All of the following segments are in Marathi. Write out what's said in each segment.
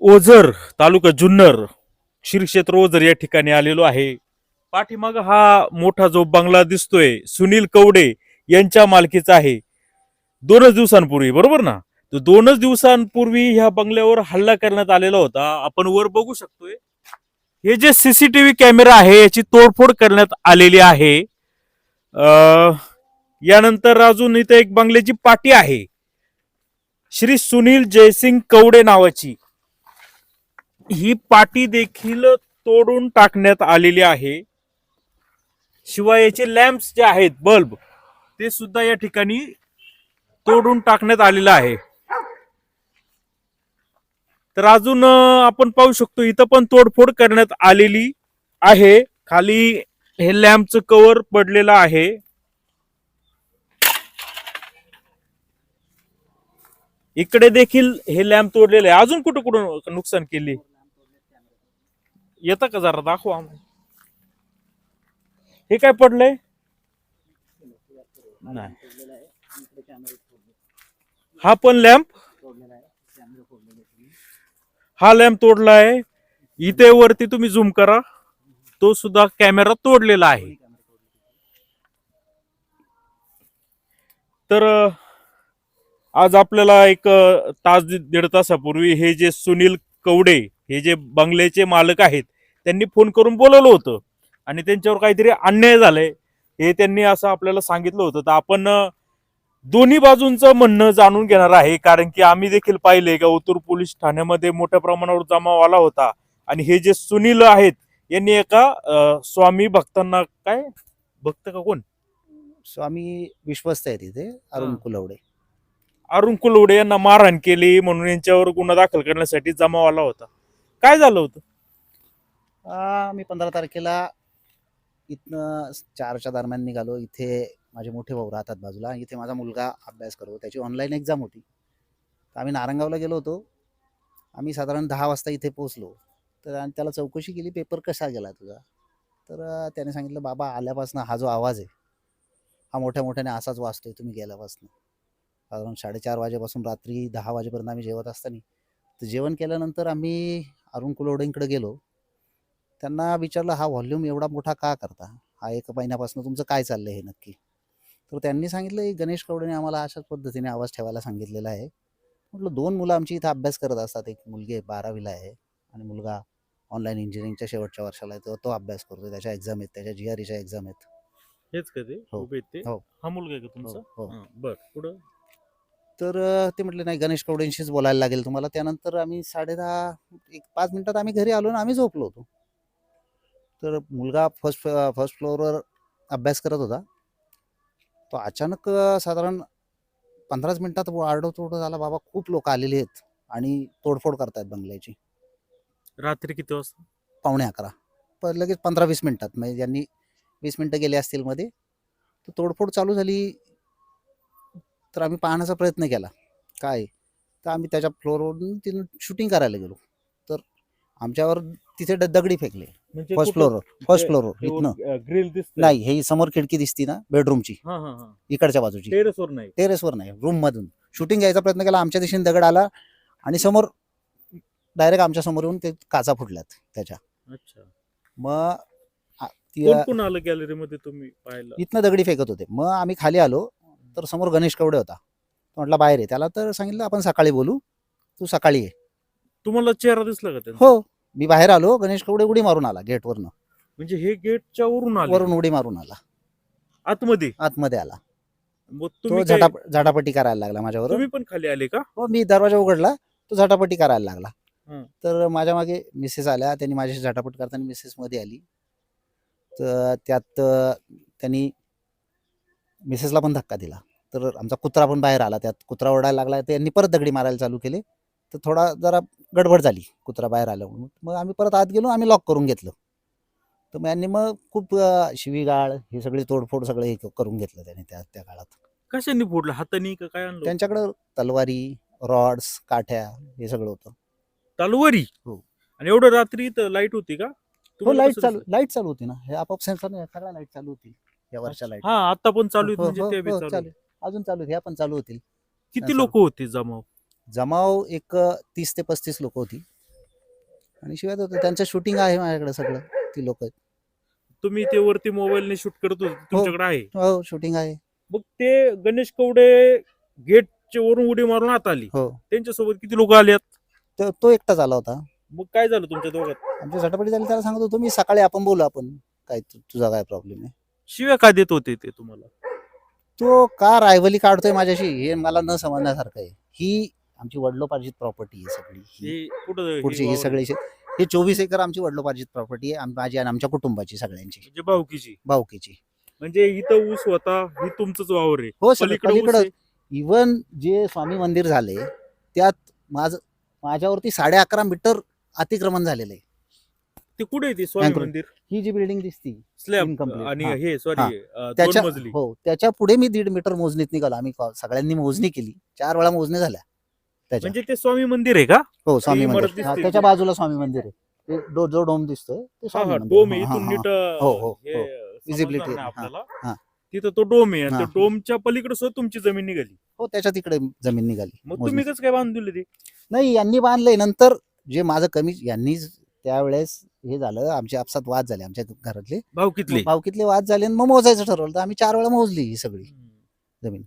ओझर तालुका जुन्नर श्रीक्षेत्र ओझर या ठिकाणी आलेलो आहे. पाठीमाग हा मोठा जो बंगला दिसतोय सुनील कवडे यांच्या मालकीचा आहे. दोनच दिवसांपूर्वी बरोबर ना? तर दोनच दिवसांपूर्वी ह्या बंगल्यावर हल्ला करण्यात आलेला होता. आपण वर बघू शकतोय. हे जे सीसीटीव्ही कॅमेरा आहे याची तोडफोड करण्यात आलेली आहे. अं, यानंतर अजून इथे एक बंगल्याची पाटी आहे. श्री सुनील जयसिंग कवडे नावाची. ही पाटी देखील तोडून टाकण्यात आलेली आहे. शिवाय याचे लॅम्प्स जे आहेत बल्ब ते सुद्धा या ठिकाणी तोडून टाकण्यात आलेलं आहे. तर अजून आपण पाहू शकतो इथं पण तोडफोड करण्यात आलेली आहे. खाली हे लॅम्पचं कव्हर पडलेलं आहे. इकडे देखील हे लॅम्प तोडलेले आहे. अजून कुठं कुठं नुकसान केली? येतं का जरा? दाखवा आम्हाला. हे काय पडलंय? नाही. हा पण लॅम्प? हा लॅम्प तोडला आहे. इथे वरती तुम्ही झूम करा. तो सुद्धा कॅमेरा तोडलेला आहे. तर आज आपल्याला एक तास दीड तासापूर्वी हे जे सुनील कवडे हे जे बंगल्याचे मालक आहेत त्यांनी फोन करून बोलवलं होतं. आणि त्यांच्यावर काहीतरी अन्याय झालाय हे त्यांनी असं आपल्याला सांगितलं होतं. तर आपण दोन्ही बाजूंचं म्हणणं जाणून घेणार आहे. कारण की आम्ही देखील पाहिले का ओतूर पोलीस ठाण्यामध्ये मोठ्या प्रमाणावर जमाव आला होता. आणि हे जे सुनील आहेत यांनी एका स्वामी भक्तांना काय? भक्त का कोण? स्वामी विश्वस्त आहे तिथे अरुण. कुलवडे. अरुण कुलवडे यांना मारहाण केली म्हणून यांच्यावर गुन्हा दाखल करण्यासाठी जमाव आला होता. काय झालं होतं? आ, मी पंधरा तारखेला इथनं चारच्या दरम्यान निघालो. इथे माझे मोठे भाऊ राहतात बाजूला. इथे माझा मुलगा अभ्यास करतो. त्याची ऑनलाईन एक्झाम होती. तर आम्ही नारंगावला गेलो होतो. आम्ही साधारण दहा वाजता इथे पोहोचलो. तर आणि त्याला चौकशी केली. पेपर कसा गेला तुझा? तर त्याने सांगितलं बाबा आल्यापासून हा जो आवाज आहे हा मोठ्या मोठ्याने असाच वाचतोय तुम्ही गेल्यापासून. साधारण साडेचार वाजेपासून रात्री दहा वाजेपर्यंत आम्ही जेवत असताना. तर जेवण केल्यानंतर आम्ही अरुण कुलवडेंकडे गेलो. त्यांना विचारलं हा व्हॉल्यूम एवढा मोठा का करता? हा एक महिन्यापासून तुमचं काय चाललंय हे नक्की? तर त्यांनी सांगितलं की गणेश कवडेने आम्हाला अशाच पद्धतीने आवाज ठेवायला सांगितलेला आहे. म्हटलं दोन मुलं आमची इथं अभ्यास करत असतात. एक मुलगी आहे बारावीला आहे आणि मुलगा ऑनलाईन इंजिनिअरिंगच्या शेवटच्या वर्षाला आहे. तो तो अभ्यास करतो त्याच्या एक्झाम आहेत. त्याच्या जी आर एक्झाम आहेत. हेच का ते? हो. हो. हा मुलगा आहे का तुमचा? हो. हा, बर. पुढं? तर ते म्हटले नाही गणेश कवडेंशीच बोलायला लागेल तुम्हाला. त्यानंतर आम्ही साडे दहा एक पाच मिनिटात आम्ही घरी आलो आणि आम्ही झोपलो होतो. तर मुलगा फर्स्ट फर्स्ट फ्लोअरवर अभ्यास करत होता. तो अचानक साधारण पंधराच मिनिटात आरडोतोड झाला बाबा खूप लोक आलेले आहेत आणि तोडफोड करतायत बंगल्याची. रात्री किती वाजता? पावणे अकरा. पण लगेच पंधरा वीस मिनिटात. म्हणजे ज्यांनी वीस मिनटं गेले असतील मध्ये तर तोडफोड चालू झाली. तर आम्ही पाहण्याचा प्रयत्न केला. काय? तर आम्ही त्याच्या फ्लोअरवरून तिथून शूटिंग करायला गेलो. तर आमच्यावर तिथे ड- दगडी फेकले. म्हणजे फर्स्ट फ्लोअरवर फर्स्ट फ्लोअरवर इथनं. ग्रिल दिसत नाही हे समोर खिडकी दिसती ना बेडरूमची हा हा हा. इकडच्या बाजूची. टेरेसवर नाही. टेरेसवर नाही रूम मधून. शूटिंग घ्यायचा प्रयत्न केला आमच्या दिशेने दगड आला आणि समोर डायरेक्ट आमच्यासमोर येऊन ते काचा फुटल्यात त्याच्या. अच्छा. मग आ- ती- कोण कोण आलं गॅलरी मध्ये तुम्ही पाहिलं इथनं दगडी फेकत होते. मग आम्ही खाली आलो. तर समोर गणेश कवडे होता. तो म्हटला बाहेर आहे त्याला तर सांगितलं आपण सकाळी बोलू. तू सकाळी ये. तुम्हाला चेहरा दिसला का त्यांचा? हो. मी बाहेर आलो गणेश कवडे उडी मारून आला गेटवरनं. म्हणजे हे गेटच्या वरून आले? वरून उडी मारून आला. आतमध्ये? आतमध्ये आला. मग तो तुम्ही काय- झटाप झटापटी करायला लागला माझ्यावर तुम्ही पण खाली आले का? हो मी दरवाजा उघडला तो झटापटी करायला लागला. हं. तर माझ्या मागे मिसेस आल्या त्यांनी माझ्याशी झटापट करताना मिसेस मध्ये आली. तर त्यात अं, त्यांनी मिसेसला पण धक्का दिला. तर आमचा कुत्रा पण बाहेर आला. त्यात कुत्रा ओरडायला लागला. त्यांनी परत दगडी मारायला चालू केले. तर थोडा जरा गडबड झाली. कुत्रा बाहेर आला म्हणून. मग आम्ही परत आत गेलो. आम्ही लॉक करून घेतलं. तर मग यांनी मग खूप शिवीगाळ हे सगळे तोडफोड सगळे हे करून घेतलं त्याने त्या त्या काळात. कशाने फोडलं? हाताने का काय आणलं त्यांच्याकडं तलवारी रॉड्स काठ्या हे सगळं होतं. तलवारी? हो. आणि एवढं रात्री लाइट होती का? हो तुम्हाला लाइट कसं चालू दिसलं? लाइट चालू होती ना. हे आपोआप सेन्सर सगळ्या लाइट चालू होती या वरच्या लाइट हा आता पण चालू आहेत हो, म्हणजे हो, ते बी हो, चालू चालू. अजून चालू आहेत, ह्या पण चालू होतील. किती. लोक होते जमाव? जमाव एक तीस ते पस्तीस लोक होती. आणि शिवाय तो- त्यांचं शूटिंग आहे माझ्याकडे सगळं ती लोक तुम्ही ते वरती मोबाईलने शूट करत होते तुमच्याकडे आहे? हो शूटिंग आहे. मग ते गणेश कवडे गेटच्या वरून उडी मारून आत आली. हो. त्यांच्यासोबत किती लोक आलेत तो तो एकटाच आला होता. मग काय झालं तुमच्या दोघात? आमची झटापटी झाली त्याला सांगत होतो मी सकाळी आपण बोलू आपण काय तु- तुझा काय प्रॉब्लेम आहे? शिव्या का देत होते ते तुम्हाला? तो का रायवली काढतोय माझ्याशी हे मला न समजण्यासारखं आहे. ही आमची वडलोपार्जित प्रॉपर्टी आहे सगळी. ही कुठं पुढची हे सगळी शे- हे चोवीस एकर आमची वडलोपार्जित प्रॉपर्टी आहे आम- माझी आणि आमच्या कुटुंबाची सगळ्यांची. म्हणजे भाऊकीची? भाऊकीची. म्हणजे इथं ऊस होता ही तुमचंच वावर आहे. हो सर पलीकडे ऊस पलीकडं आहे. इवन जे स्वामी मंदिर झाले त्यात माझ माझ्यावरती साडे अकरा मीटर अतिक्रमण झालेलं आहे. ते कुठे आहे ते स्वामी मंदिर ही जी बिल्डिंग दिसती स्लॅब Incomplete. आणि हा. हे हा. सॉरी त्याच्या मजली हो त्याच्या पुढे मी दीड मीटर मोजणीत निघालो आम्ही को- सगळ्यांनी मोजणी केली चार वेळा मोजणी झाल्या त्याच्या म्हणजे ते स्वामी मंदिर आहे का हो स्वामी इमारत मंदिर हा, दिसते त्याच्या. बाजूला स्वामी मंदिर आहे ते डो- जो डोम दिसतोय ते हा स्वामी हा मंदिर. डोम आहे हा, इथून हा, नीट हा. हो, हो, हे हो. समजणार Visibility नाही आहे. हा, आपल्याला हा. तिथं तो डोम आहे आणि हा. त्या डोमच्या पलीकडे सुद्धा तुमची जमीन निघाली हो त्याच्या तिकडे जमीन निघाली मग मोजणी. तुम्ही कसं काय बांधून दिली ती नाही यांनी बांधलंय नंतर जे माझं कमी यांनी त्यावेळेस हे झालं आमचे आपसात वाद झाले आमच्या घरातले. भाऊकीतली भावकीतले वाद झाले आणि मग मोजायचं ठरवलं. तर आम्ही चार वेळा मोजली ही सगळी जमीन.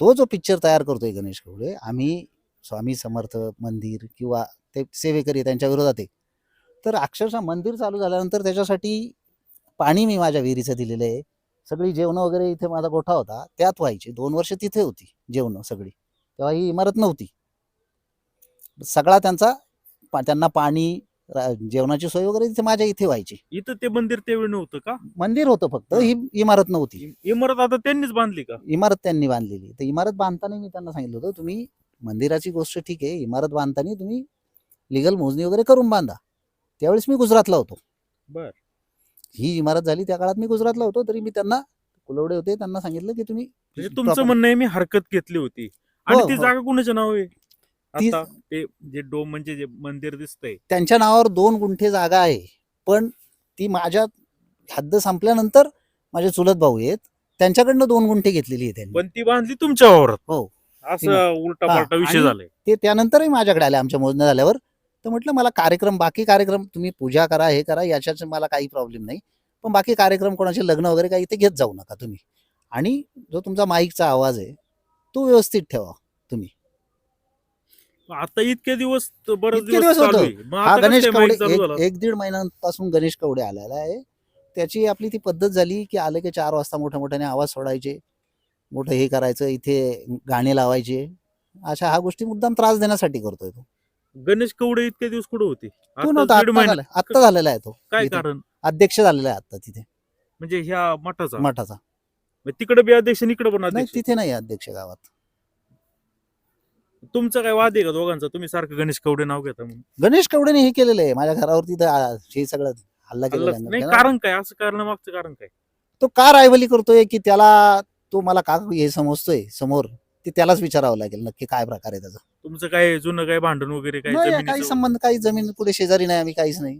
तो जो पिक्चर तयार करतोय गणेश कवडे आम्ही स्वामी समर्थ मंदिर किंवा ते सेवेकरी त्यांच्या विरोधात आहे. तर अक्षरशः मंदिर चालू झाल्यानंतर त्याच्यासाठी पाणी मी माझ्या विहिरीचं दिलेलं आहे. सगळी जेवणं वगैरे इथे माझा गोठा होता त्यात व्हायची. दोन वर्ष तिथे होती जेवणं सगळी. तेव्हा ही इमारत नव्हती. सगळा त्यांचा त्यांना पाणी रा- जेवणाची सोय वगैरे इथे माझ्या इथे व्हायची. इथं ते मंदिर त्यावेळी नव्हतं का? मंदिर होतं फक्त. ही. इमारत नव्हती. इमारत आता त्यांनीच बांधली का? इमारत त्यांनी बांधलेली. तर इमारत बांधताना मी त्यांना सांगितलं होतं तुम्ही मंदिराची गोष्ट ठीक आहे इमारत बांधताना तुम्ही लिगल मोजणी वगैरे करून बांधा. त्यावेळेस मी गुजरातला होतो. बर. ही इमारत झाली त्या काळात मी गुजरातला होतो तरी मी त्यांना कुलवडे होते त्यांना सांगितलं की तुम्ही म्हणजे तुमचं म्हणणं आहे मी हरकत घेतली होती. आणि हो, ती हो. जागा कुणाच्या नाव आहे? ती- आता ते जे डोम म्हणजे जे मंदिर दिसतंय. त्यांच्या नावावर दोन गुंठे जागा आहे. पण ती माझ्या हद्द संपल्यानंतर माझे चुलत भाऊ आहेत. त्यांच्याकडनं दोन गुंठे घेतलेली आहे त्यांनी. पण ती बांधली तुमच्या वावरात. हो. असं उलटा पालटा विषय आणि- झालाय. ते त्यानंतरही माझ्याकडे आले आमच्या मोजण्या झाल्यावर. तर म्हटलं मला कार्यक्रम बाकी कार्यक्रम तुम्ही पूजा करा हे करा याच्याच मला काही प्रॉब्लेम नाही. पण बाकी कार्यक्रम कोणाचे लग्न वगैरे काही इथे घेत जाऊ नका तुम्ही. आणि जो तुमचा माईकचा आवाज आहे तो व्यवस्थित ठेवा. आता इतके दिवस बरेच इतके दिवस दिवस चालू होतं. आहे. मग हा आता कसं गणेश काय कवडे माईक चालू झाला? एक, एक दीड महिन्यांपासून गणेश कवडे आलेला आहे. त्याची आपली ती पद्धत झाली की आले की चार वाजता मोठ्या मोठ्याने आवाज सोडायचे. मोठं हे करायचं इथे गाणे लावायचे. अशा हा गोष्टी मुद्दाम त्रास देण्यासाठी करतोय तो. गणेश कवडे इतके दिवस कुठे होते? तो आता नव्हता दीड आत्ता महिना झाला आत्ता झालेला आहे तो. काय इथे. कारण? अध्यक्ष झालेला आहे आता तिथे. म्हणजे ह्या मठाचा? मठाचा. तिकडे बी अध्यक्ष इकडे पण नाही अध्यक्ष? तिथे नाही अध्यक्ष गावात. तुमचा काय वाद आहे का दोघांचा? तुम्ही सारखं गणेश कवडे नाव घेता म्हणून. गणेश कवडेने हे केलेलं आहे. माझ्या घरावरती तर आ, हे सगळं हल्ला केलेला नाही. कारण काय? असं कारण मागचं कारण काय? तो का रायवली करतोय की त्याला तो मला का हे समजतोय समोर ते त्यालाच विचारावं लागेल नक्की काय प्रकार आहे त्याचा. तुमचं काय जुनं काय भांडण वगैरे काय नाही, जमिनीचं काही संबंध काही जमीन पुढे शेजारी नाही आम्ही काहीच नाही.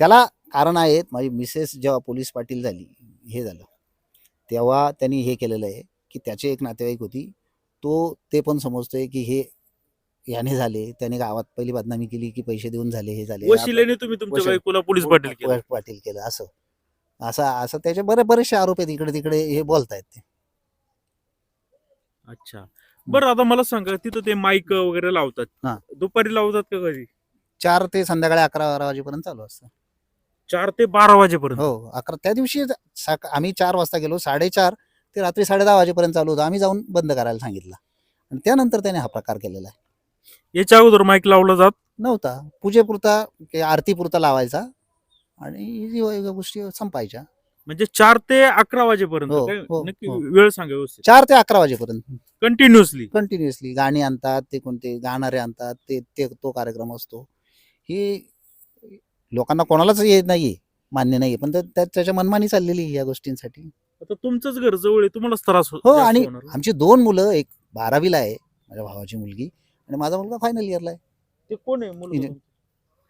त्याला कारण आहेत माझी मिसेस जेव्हा पोलीस पाटील झाली हे झालं. तेव्हा त्यांनी हे केलेलं आहे की त्याचे एक नातेवाईक होती तो ते पण समजतोय की हे याने झाले त्याने गावात पहिली बदनामी केली की पैसे देऊन झाले हे झाले. वशिलेने तुम्ही तुमच्या वशिले- बायकोला पोलीस पाटील केलं. पो- पाटील केलं असं. असं असं त्याचे बरे बरेचसे आरोप आहेत इकडे तिकडे हे बोलतायत ते. अच्छा. बरं आता मला सांगा तिथं ते माईक वगैरे हा. लावतात दुपारी लावतात का कधी? चार ते संध्याकाळी अकरा बारा वाजेपर्यंत चालू असतं. चार ते बारा वाजेपर्यंत. हो अकरा त्या दिवशी सक- आम्ही चार वाजता गेलो साडेचार ते रात्री साडे दहा वाजेपर्यंत चालू होतं. आम्ही जाऊन बंद करायला सांगितलं. आणि त्यानंतर त्याने हा प्रकार केलेला आहे. याच्या अगोदर माईक लावला जात? नव्हता. पूजेपुरता आरतीपुरता लावायचा आणि जी गोष्टी संपायच्या. म्हणजे चार ते अकरा वाजेपर्यंत हो, काय? हो, नक्की हो. वेळ सांगा व्यवस्थित. चार ते अकरा वाजेपर्यंत. कंटिन्युअसली कंटिन्युअसली गाणी आणतात ते कोणते गाणारे आणतात ते ते तो कार्यक्रम असतो. ही लोकांना कोणालाच हे नाहीये मान्य नाहीये. पण त्या- त्या- त्याच्या मनमानी चाललेली आहे या गोष्टींसाठी. आता तुमचंच घर जवळ आहे तुम्हालाच त्रास हो- हो जास्त आणि होणार. आमची दोन मुलं एक बारावीला आहे माझ्या भावाची मुलगी आणि माझा मुलगा फायनल इयरला आहे. ते कोण आहे मुलगा तुमचा?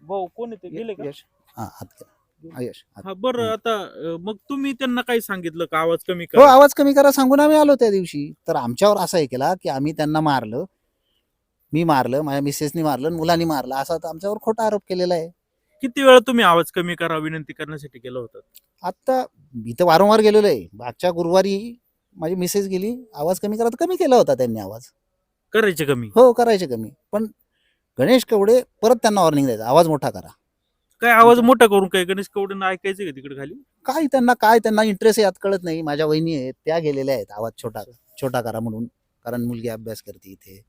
भाऊ कोण आहे ते? गेले का? यश. हा आत गेला. हा, यश हा बरं हम्म. आता अं, मग तुम्ही त्यांना काही सांगितलं का? आवाज कमी हो करा. आवाज कमी करा सांगून आम्ही आलो त्या दिवशी. तर आमच्यावर असं हे केला की आम्ही त्यांना मारलं. मी मारलं माझ्या मिसेसनी मारलं आणि मुलांनी मारलं. असा तर आमच्यावर खोटा आरोप केलेला आहे. किती वेळा तुम्ही आवाज कमी करा विनंती करण्यासाठी होतं? आता इथं वारंवार गेलेलो आहे. मागच्या गुरुवारी माझी मिसेस गेली आवाज कमी करा तर कमी केला होता त्यांनी आवाज. करायचे कमी? हो करायचे कमी. पण गणेश कवडे परत त्यांना वॉर्निंग द्यायचं आवाज मोठा करा. काय आवाज मोठा करून काय गणेश कवडेंना ऐकायचं का तिकडे खाली? काय त्यांना काय त्यांना इंटरेस्ट यात कळत नाही. माझ्या वहिनी आहेत त्या गेलेल्या आहेत. आवाज छोटा छोटा करा म्हणून. कारण मुलगी अभ्यास करते इथे.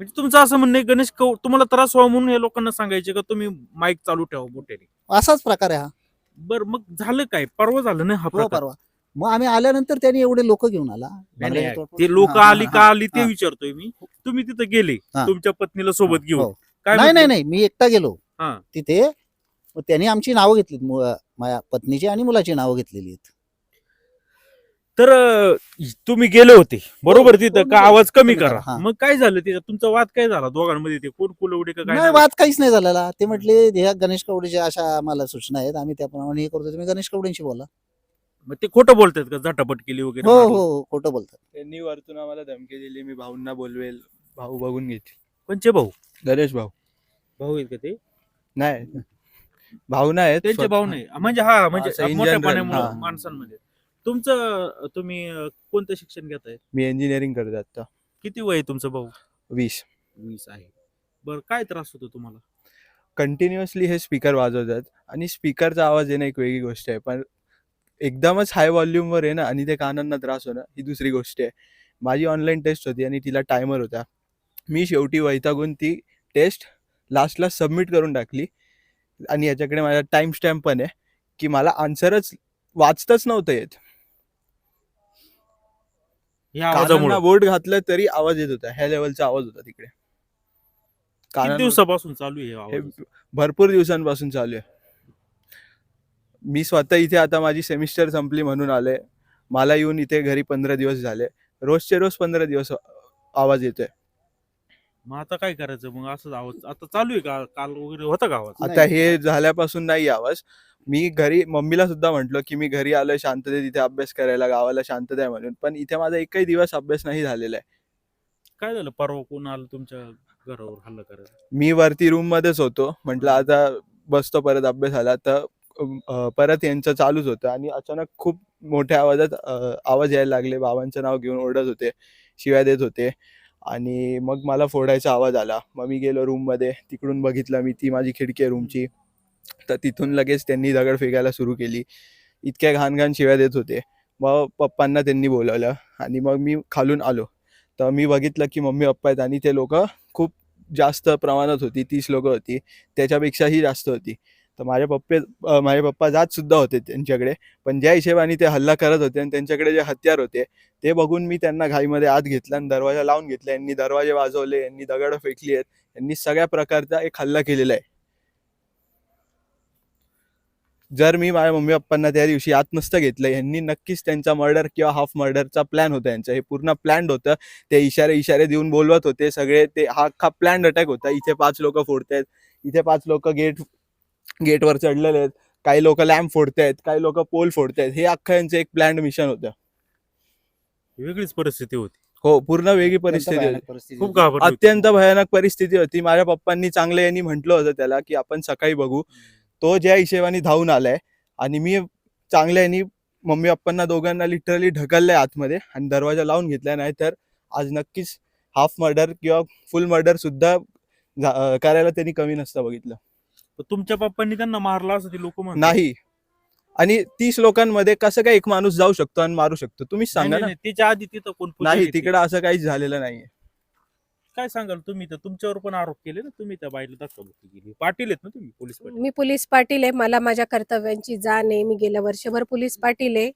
म्हणजे तुमचं असं म्हणणं आहे गणेश कव तुम्हाला त्रास व्हावा म्हणून या लोकांना सांगायचे का तुम्ही माईक चालू ठेवा मोठ्याने? असाच प्रकार आहे हा. बर मग झालं काय? परवा झालं ना हा हो प्रकार? परवा. मग आम्ही आल्यानंतर त्यांनी एवढे लोक घेऊन आला. नाही, नाही, ते लोक हा, हा, आली हा, का आली ते हा. विचारतोय मी. तुम्ही तिथे गेले हा. तुमच्या पत्नीला सोबत घेऊन. हो. काय नाही नाही म्हटले? नाही मी एकटा गेलो हा. तिथे. मग त्यांनी आमची नावं घेतलीत मु- माझ्या पत्नीची आणि मुलाची नावं घेतलेली आहेत. तर तुम्ही गेले होते. बरोबर? हो, तिथं हो, का आवाज कमी करा, हा. मग काय झालं तिथं? तुमचा वाद काय झाला दोघांमध्ये? ते कोण कुलवडे का काय नाही? वाद काहीच नाही झालेला. ते म्हटले ह्या गणेश कवडेच्या अशा आम्हाला सूचना आहेत. आम्ही त्याप्रमाणे हे करतो तुम्ही गणेश कवडेंशी बोला. मग ते खोटं बोलतात का? झटापट केली वगैरे हो? हो खोटं बोलतात. त्यांनी वरतून आम्हाला धमकी दिली. मी भाऊंना बोलवेल. भाऊ बघून घेतील. कोणचे भाऊ? गणेश भाऊ. भाऊ आहेत का ते? नाही. भाऊ नाही आहेत. त्यांचे स्वतः- भाऊ नाही. म्हणजे हा म्हणजे असं in मोठ्या general, पाण्यामुळे हा. माणसांमध्ये. तुमचं तुम्ही अं, कोणतं शिक्षण घेताय? मी इंजिनिअरिंग करत आहे आता. किती वय आहे तुमचं भाऊ? वीस. वीस आहे. बरं काय त्रास होतो तुम्हाला? कंटिन्युअसली हे स्पीकर वाजवतात आणि स्पीकरचा आवाज येणं एक वेगळी गोष्ट आहे. पण एकदमच हाय व्हॉल्यूमवर आहे ना आणि ते कानांना त्रास होणं ही दुसरी गोष्ट आहे. माझी ऑनलाईन टेस्ट होती आणि तिला टायमर होता. मी शेवटी वैतागून ती टेस्ट लास्टला सबमिट करून टाकली. आणि याच्याकडे माझा टाइम स्टॅम्प पण आहे की मला आन्सरच वाचताच नव्हतं येत. आवाजामुळे. बोट घातलं तरी आवाज येत होता. ह्या लेवलचा आवाज होता तिकडे. किती दिवसापासून चालू आहे हे हे आवाज? भरपूर दिवसांपासून चालू आहे. मी स्वतः इथे आता माझी सेमिस्टर संपली म्हणून आले मला येऊन इथे घरी पंधरा दिवस झाले. रोजचे रोज पंधरा दिवस आवाज येतोय. मग आता काय करायचं? मग असं आवाज आता चालू आहे का? काल वगैरे होता का आवाज? आता नाही. हे झाल्यापासून नाही आवाज. मी घरी मम्मीला सुद्धा म्हटलं की मी घरी आलोय शांततेत इथे अभ्यास करायला गावाला शांतता आहे म्हणून. पण इथे माझा एकही दिवस अभ्यास नाही झालेला आहे. काय झालं? परवा कोण आलं तुमच्या घरावर हल्ला करायला? मी वरती रूम मध्येच होतो. म्हटलं आता बसतो परत अभ्यास आला तर अं, परत यांचं चालूच होतं. आणि अचानक खूप मोठ्या आवाजात अं, आवाज यायला लागले. बाबांचं नाव घेऊन ओरडत होते शिव्या देत होते. आणि मग मला फोडायचा आवाज आला. मग मी गेलो रूममध्ये तिकडून बघितलं मी ती माझी खिडकी आहे रूमची तर तिथून लगेच त्यांनी दगड फेकायला सुरू केली. इतक्या घाण घाण शिव्या देत होते. मग पप्पांना त्यांनी बोलवलं आणि मग मी खालून आलो. तर मी बघितलं की मम्मी पप्पा आहेत आणि ते लोक खूप जास्त प्रमाणात होती. तीस लोक होती. त्याच्यापेक्षाही जास्त होती. तर माझे पप्पे माझे पप्पा जात सुद्धा होते त्यांच्याकडे. पण ज्या हिशेबाने ते हल्ला करत होते आणि त्यांच्याकडे जे हत्यार होते ते बघून मी त्यांना घाईमध्ये आत घेतला आणि दरवाजा लावून घेतला. यांनी दरवाजे वाजवले यांनी दगड फेकली आहेत. यांनी सगळ्या प्रकारचा एक हल्ला केलेला आहे. जर मी माझ्या मम्मी पप्पांना त्या दिवशी आत नसतं घेतलं यांनी नक्कीच त्यांचा मर्डर किंवा हाफ मर्डरचा प्लॅन होता यांचा. हे पूर्ण प्लॅन्ड होतं. ते इशारे इशारे देऊन बोलवत होते सगळे. ते हा अख्खा प्लॅन्ड अटॅक होता. इथे पाच लोक फोडतायत. इथे पाच लोक गेट गेटवर चढलेले आहेत. काही लोक लॅम्प फोडतायत. काही लोक पोल फोडतायत. हे अख्खं यांचं एक प्लॅन्ड मिशन होतं. वेगळीच परिस्थिती होती. हो पूर्ण वेगळी परिस्थिती होती. खूप. अत्यंत भयानक परिस्थिती होती. माझ्या पप्पांनी चांगलं यांनी म्हटलं होतं त्याला की आपण सकाळी बघू. तो ज्या हिशेबाने धावून आलाय आणि मी चांगल्या यांनी मम्मी पप्पांना दोघांना लिटरली ढकललंय आतमध्ये आणि दरवाजा लावून घेतलाय नाही तर आज नक्कीच हाफ मर्डर किंवा फुल मर्डर सुद्धा करायला त्यांनी कमी नसतं बघितलं. तुमच्या पप्पांनी त्यांना मारला असं ते लोक नाही. आणि तीस लोकांमध्ये कसं काय एक माणूस जाऊ शकतो आणि मारू शकतो? तुम्हीच सांगा ना. त्याच्या आधी तिथं कोण नाही घेतली? तिकडं असं काहीच झालेलं नाहीये. काय सांगाल तुम्ही तर? तुमच्यावर पण आरोप केले ना तुम्ही त्या बाईला धक्काबुक्की केली पाटील आहेत ना तुम्ही पोलीस पाटील? मी पोलीस पाटील आहे मला माझ्या कर्तव्यांची जाण आहे. मी गेल्या वर्षभर पोलीस पाटील आहे.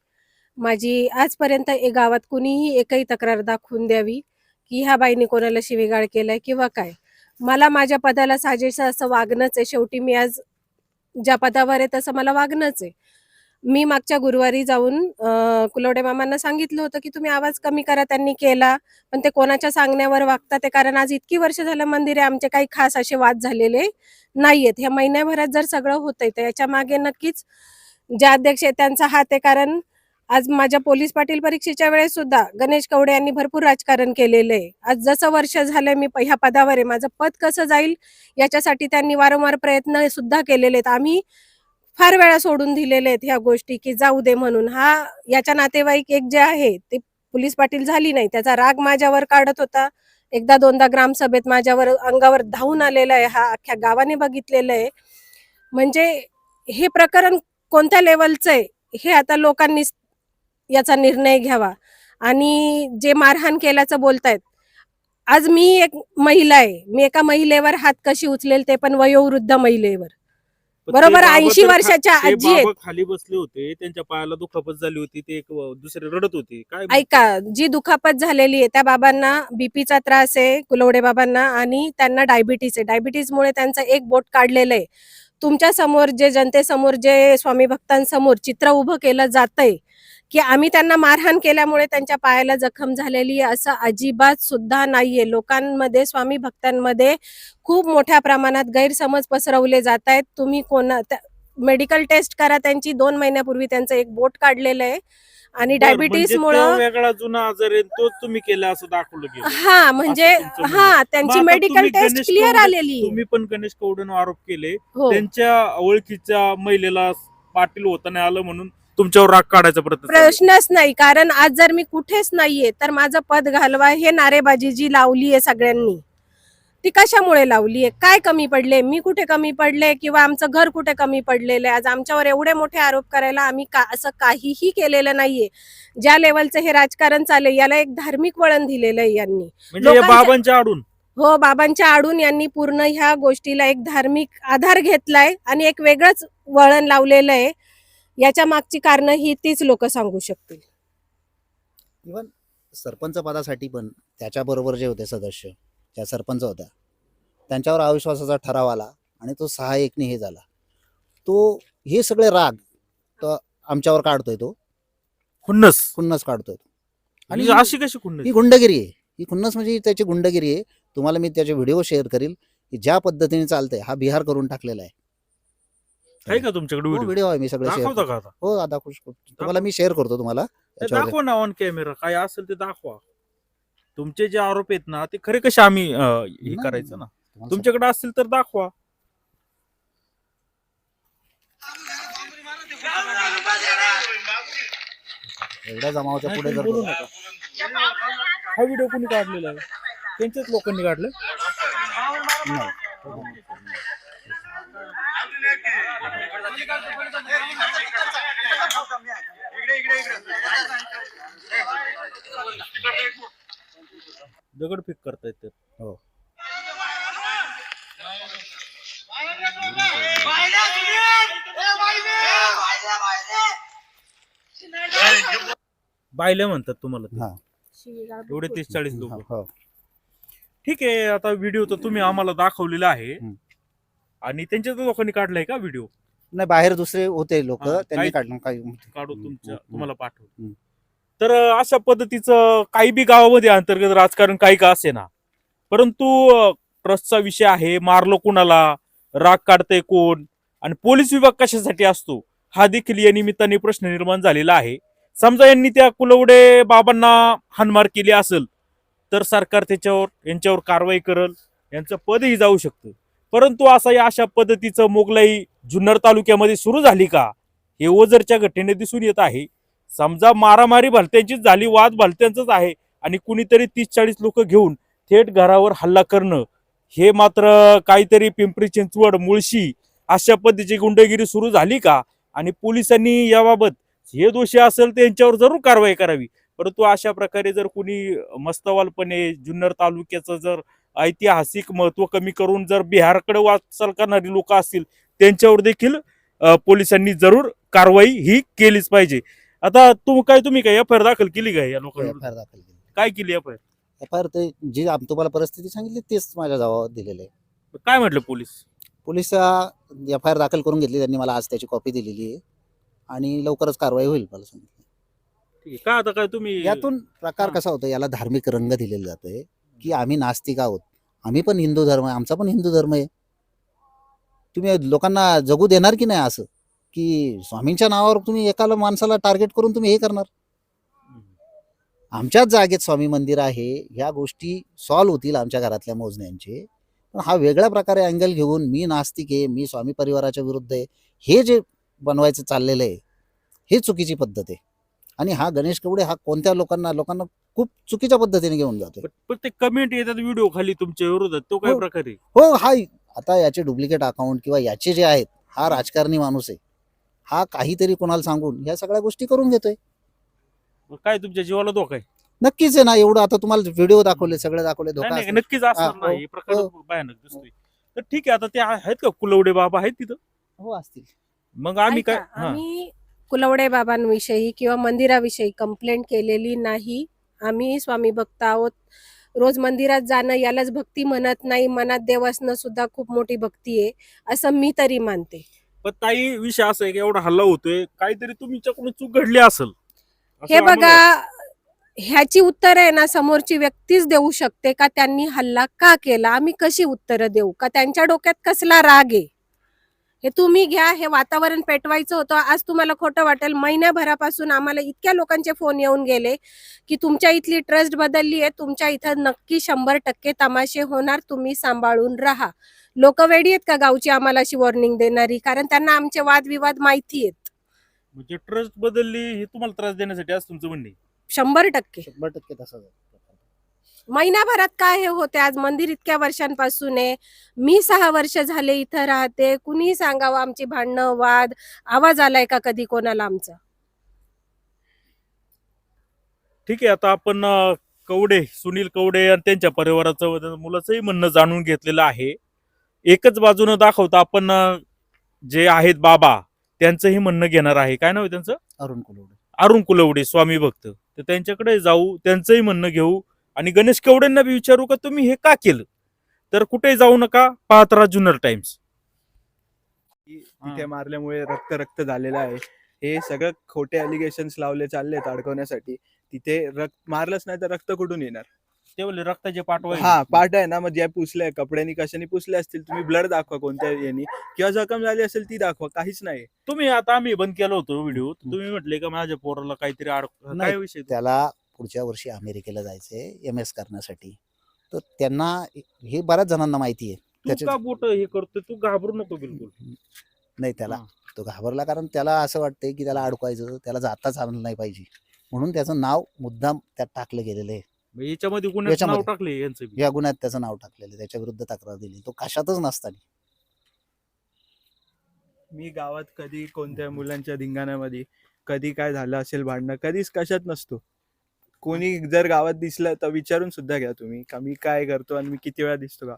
माझी आजपर्यंत ए गावात कुणीही एकही तक्रार दाखवून द्यावी की ह्या बाईने कोणाला शिवीगाळ केलाय किंवा काय. मला माझ्या पदाला साजेसं असं वागणंच आहे. शेवटी मी आज ज्या पदावर आहे तसं मला वागणंच आहे. मी मागच्या गुरुवारी जाऊन कुलवडे मामांना सांगितलं होतं की तुम्ही आवाज कमी करा त्यांनी केला. पण ते कोणाच्या सांगण्यावर वागतात ते कारण आज इतकी वर्ष झालं मंदिर आहे आमचे काही खास असे वाद झालेले नाहीयेत. ह्या महिन्याभरात जर सगळं होतंय तर याच्या मागे नक्कीच जे अध्यक्ष आहेत त्यांचा हात आहे. कारण आज माझ्या पोलीस पाटील परीक्षेच्या वेळेस सुद्धा गणेश कवडे यांनी भरपूर राजकारण केलेलं आहे आज जसं वर्ष झालंय मी ह्या पदावर आहे. माझं पद कसं जाईल याच्यासाठी त्यांनी वारंवार प्रयत्न सुद्धा केलेले आहेत आम्ही फार वेळा सोडून दिलेले आहेत ह्या गोष्टी की जाऊ दे म्हणून. हा याच्या नातेवाईक एक जे आहे ते पोलीस पाटील झाली नाही. त्याचा राग माझ्यावर काढत होता. एकदा दोनदा ग्रामसभेत माझ्यावर अंगावर धावून आलेला आहे. हा अख्ख्या गावाने बघितलेलं आहे. म्हणजे हे प्रकरण कोणत्या लेवलचं आहे हे आता लोकांनी याचा निर्णय घ्यावा. आणि जे मारहाण केल्याचं बोलतायत आज मी एक महिला आहे. मी एका महिलेवर हात कशी उचलेल ते पण वयोवृद्ध महिलेवर. बरोबर, ते बाबा 80 तर खा- वर्षाच्या आजी आहेत. खाली बसले होते त्यांच्या पायाला दुखापत झाली होती ते दुसरे रडत होते. काय ऐका जी दुखापत झालेली आहे त्या बाबांना बीपीचा त्रास आहे कुलवडे बाबांना आणि त्यांना डायबिटीस आहे. डायबिटीसमुळे त्यांचं एक बोट काढलेलं आहे. तुमच्यासमोर जे जनतेसमोर जे स्वामी भक्तांसमोर चित्र उभं केलं जातंय की आम्ही त्यांना मारहाण केल्यामुळे त्यांच्या पायाला जखम झालेली आहे असं अजिबात सुद्धा नाहीये. लोकांमध्ये स्वामी भक्तांमध्ये खूप मोठ्या प्रमाणात गैरसमज पसरवले जात आहेत. तुम्ही कोणा मेडिकल टेस्ट करा त्यांची. दोन महिन्यापूर्वी त्यांचं एक बोट काढलेलं आहे. आणि बरं, डायबिटीस म्हणजे मुळे तो वेगळा जुना आजार आहे तोच तुम्ही केला असं दाखवलं गेलं. हा म्हणजे हा त्यांची मेडिकल टेस्ट क्लिअर आलेली. तुम्ही पण गणेश कवडेनं आरोप केले. हो. त्यांच्या ओळखीच्या महिलेला पाटील होता नाही आलं म्हणून तुमच्यावर राग काढायचा प्रयत्न चालू आहे. प्रश्नच नाही कारण आज जर मी कुठेच नाहीये तर माझं पद घालवा हे नारेबाजी जी लावली आहे सगळ्यांनी ती कशामुळे लावली आहे? काय कमी पडले? मी कुठे कमी पडले? किंवा आमचं घर कुठे कमी पडलेलं आहे? आज आमच्यावर एवढे मोठे आरोप करायला आम्ही का असं काहीही केलेलं नाहीये. ज्या लेवलचं हे राजकारण चाललंय याला एक धार्मिक वळण दिलेलं आहे यांनी. म्हणजे या लोकांच्या- बाबांच्या आडून? हो बाबांच्या आडून यांनी पूर्ण ह्या गोष्टीला एक धार्मिक आधार घेतलाय आणि एक वेगळंच वळण लावलेलं आहे. याच्या मागची कारण ही तीच लोक सांगू शकतील. इवन सरपंच पदासाठी पण त्याच्याबरोबर जे होते सदस्य ज्या सरपंच होत्या त्यांच्यावर अविश्वासाचा ठराव आला आणि तो सहा एकने हे झाला. तो हे सगळे राग तो आमच्यावर काढतोय तो. खुन्नस. खुन्नस काढतोय तो. आणि आणि अशी कशी खुन्नस? ही गुंडगिरी आहे. ही खुन्नस म्हणजे त्याची गुंडगिरी आहे. तुम्हाला मी त्याचे व्हिडिओ शेअर करील की ज्या पद्धतीने चालतंय हा बिहार करून टाकलेला आहे. आहे का तुमच्याकडे हो, व्हिडिओ व्हिडिओ आहे मी सगळे शेअर दाखवता का आता? हो आता खुश तुम्हाला मी शेअर करतो तुम्हाला. ते दाखवा ना ऑन कॅमेरा काय असेल ते दाखवा. तुमचे जे आरोप आहेत ना ते खरे कसे आम्ही अं, हे नाही, करायचं ना? तुम्हाला तुमच्याकडे असतील तर दाखवा. एवढ्या जमावाच्या पुढे जर बोलू नका. हा व्हिडिओ कोणी काढलेला आहे? त्यांच्याच लोकांनी काढलं? नाही. दगडफेक करतायत ते. हो. बायले म्हणतात तुम्हाला. हा. एवढे तीस चाळीस लोक. हो. ठीक आहे आता व्हिडिओ तर तुम्ही आम्हाला दाखवलेला आहे. हम्म. आणि त्यांच्याच लोकांनी काढलाय का व्हिडिओ नाही बाहेर दुसरे होते लोक हा, त्यांनी काही- काढलं काही काढू हम्म, तुमच्या हम्म, तुम्हाला पाठवू हम्म. तर अं, अशा पद्धतीचं काही बी गावामध्ये अंतर्गत राजकारण काही का असे ना परंतु ट्रस्टचा विषय आहे मारलो कुणाला राग काढतंय कोण आणि पोलीस विभाग कशासाठी असतो हा देखील या निमित्ताने प्रश्न निर्माण झालेला आहे. समजा यांनी त्या कुलवडे बाबांना हानमार केली असेल तर सरकार त्याच्यावर यांच्यावर कारवाई करल यांचं पदही जाऊ शकतं. परंतु असा या अशा पद्धतीचं मोगलाई जुन्नर तालुक्यामध्ये सुरू झाली का? हे ओझरच्या घटनेने दिसून येत आहे. समजा मारामारी भलत्यांचीच झाली वाद भलत्यांचंच आहे आणि कुणीतरी तीस चाळीस लोक घेऊन थेट घरावर हल्ला करणं हे मात्र काहीतरी पिंपरी चिंचवड मुळशी अशा पद्धतीची गुंडगिरी सुरू झाली का? आणि पोलिसांनी याबाबत हे दोषी असेल तर यांच्यावर जरूर कारवाई करावी. परंतु अशा प्रकारे जर कुणी मस्तवालपणे जुन्नर तालुक्याचं जर ऐतिहासिक महत्त्व कमी करून जर बिहारकडे वाटचाल करणारी लोक असतील त्यांच्यावर देखील पोलिसांनी जरूर कारवाई ही केलीच पाहिजे. आता तू काय तुम्ही काय एफ आय आर दाखल केली काय या आर दाखल केली. काय केली F I F I R ते जी आम- तुम्हाला परिस्थिती सांगितली तेच माझ्या जबाबात दिलेले आहे. काय म्हटलं police? Police F I R दाखल करून घेतली त्यांनी मला आज त्याची कॉपी दिलेली आहे. आणि लवकरच कारवाई होईल मला सांगितलं. ठीक आहे. का आता काय तुम्ही यातून प्रकार हा. कसा होतो याला धार्मिक रंग दिलेला जातोय. की आम्ही नास्तिक आहोत. आम्ही पण हिंदू धर्म आहे. आमचा पण हिंदू धर्म आहे. तुम्ही लोकांना जगू देणार की नाही असं? की स्वामींच्या नावावर तुम्ही एकाला माणसाला टार्गेट करून तुम्ही हे करणार? आमच्याच जागेत स्वामी मंदिर आहे. ह्या गोष्टी सॉल्व्ह होतील आमच्या घरातल्या मोजण्यांचे. पण हा वेगळ्या प्रकारे अँगल घेऊन मी नास्तिक आहे मी स्वामी परिवाराच्या विरुद्ध आहे हे जे बनवायचं चाललेलं आहे हे चुकीची पद्धत आहे. आणि हा गणेश कवडे हा कोणत्या लोकांना लोकांना खूप चुकीच्या पद्धतीने घेऊन जातोय. पण- पण ते कमेंट येतात व्हिडिओ खाली तुमच्या विरोधात. तो काय हो. प्रकार हो हा आता याचे डुप्लिकेट अकाउंट किंवा याचे जे आहेत हा राजकारणी माणूस आहे. हा काहीतरी कोणाला सांगून या सगळ्या गोष्टी करून घेतोय. मग काय तुमच्या जीवाला धोका आहे? नक्कीच आहे ना एवढं आता तुम्हाला व्हिडिओ दाखवले सगळे दाखवले नाही, धोका नाही असेल. नक्कीच असणार हा, हो, नाही. हे प्रकार हो. भयानक दिसतोय. तर ठीक आहे आता ते आहेत का? कुलवडे बाबा आहेत तिथं? हो असतील. मग आम्ही काय ऐका, हा. आम्ही कुलवडे बाबांविषयी किंवा मंदिराविषयी कंप्लेंट केलेली नाही. आम्ही स्वामी भक्त आहोत. रोज मंदिरात जाणं यालाच भक्ती म्हणत नाही. मनात देव असणं सुद्धा खूप मोठी भक्ती आहे असं मी तरी मानते. पण ताई विषय असा आहे की एवढा हल्ला होतोय काहीतरी तुमच्याकडून चूक घडली असेल. असं हे आम्हाला बघा ह्याची उत्तर आहे ना समोरची व्यक्तीच देऊ शकते का? त्यांनी हल्ला का केला? आम्ही कशी उत्तरं देऊ? का त्यांच्या डोक्यात कसला राग आहे? हे तुम्ही घ्या हे वातावरण पेटवायचं होतं. आज तुम्हाला खोटं वाटेल. महिन्याभरापासून आम्हाला इतक्या लोकांचे फोन येऊन गेले की तुमच्या इथली ट्रस्ट बदलली आहे. तुमच्या इथं नक्की शंभर टक्के तमाशे होणार. तुम्ही सांभाळून राहा. लोक वेडी आहेत का गावची आम्हाला अशी वॉर्निंग देणारी? कारण त्यांना आमचे वादविवाद माहिती आहेत. म्हणजे ट्रस्ट बदलली हे तुम्हाला त्रास देण्यासाठी आज तुमचं म्हणणे शंभर टक्के. शंभर टक्के तसंच आहे. महिनाभरात काय हे होते? आज मंदिर इतक्या वर्षांपासून. आहे मी सहा वर्ष झाले इथं राहते. कुणीही सांगावं आमची भांडणं वाद. आवाज आलाय का कधी कोणाला आमचा? ठीक आहे आता आपण अं, कवडे सुनील कवडे आणि त्यांच्या परिवाराचं व मुलाचंही म्हणणं जाणून घेतलेलं आहे. एकच बाजूनं दाखवता आपण अं, जे आहेत बाबा त्यांचंही म्हणणं घेणार आहे. काय नाव आहे त्यांचं? अरुण कुलवडे. अरुण कुलवडे स्वामी भक्त. तर त्यांच्याकडे जाऊ त्यांचंही म्हणणं घेऊ. आणि गणेश केवडेंना बी विचारू का तुम्ही हे का केलं? तर कुठेही जाऊ नका पाहत राहा जुन्नर टाइम्स. तिथे मारल्यामुळे रक्त रक्त झालेलं आहे. हे सगळं खोटे अलिगेशन्स लावले चालले अडकवण्यासाठी. तिथे रक्त मारलंच नाही तर रक्त कुठून येणार? ते बोलले रक्ताचे पाठवा हा पाठ आहे ना मग जे पुसले कपड्यांनी कशाने पुसले असतील? तुम्ही ब्लड दाखवा कोणत्या यांनी. किंवा जखम झाली असेल ती दाखवा काहीच नाही. तुम्ही आता आम्ही बंद केला होतो व्हिडिओ. तुम्ही म्हटले का माझ्या पोराला काहीतरी अडक काय नाही, विषय? त्याला पुढच्या वर्षी अमेरिकेला जायचंय एम एस करण्यासाठी. तर त्यांना हे बऱ्याच जणांना माहिती आहे. तू त्याचे- का बोट हे करतोय? तू घाबरू नको बिलकुल. नाही त्याला. तो घाबरला कारण त्याला असं वाटतंय की त्याला अडकवायचं त्याला जाताच आलं नाही पाहिजे. म्हणून त्याचं नाव मुद्दाम त्यात टाकलं गेलेलं आहे. मग याच्यामध्ये गुन्ह्यात नाव याच्यामध्ये. टाकले यांचं बी. या गुन्ह्यात त्याचं नाव टाकलेलं आहे. त्याच्या विरुद्ध तक्रार दिली. तो कशातच नसताना मी गावात कधी कोणत्या मुलांच्या धिंगाण्यामध्ये कधी काय झालं असेल भांडणं कधीच कशात नसतो. कोणी जर गावात दिसलं तर विचारून सुद्धा घ्या तुम्ही का मी काय करतो आणि मी किती वेळा दिसतो का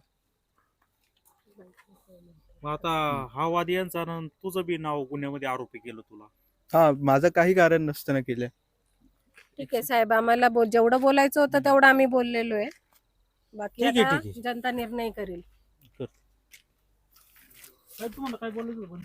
मग आता हा वाद यांचा आणि तुझं बी नाव गुन्ह्यामध्ये आरोपी केलं तुला. हा माझं काही कारण नसतं ना केलं. ठीक आहे साहेब आम्हाला बोल जेवढं बोलायचं होतं तेवढं आम्ही बोललेलो आहे. बाकी ठीक आहे, आता ठीक आहे. जनता निर्णय करेल. तुम्हाला काय बोलायचं?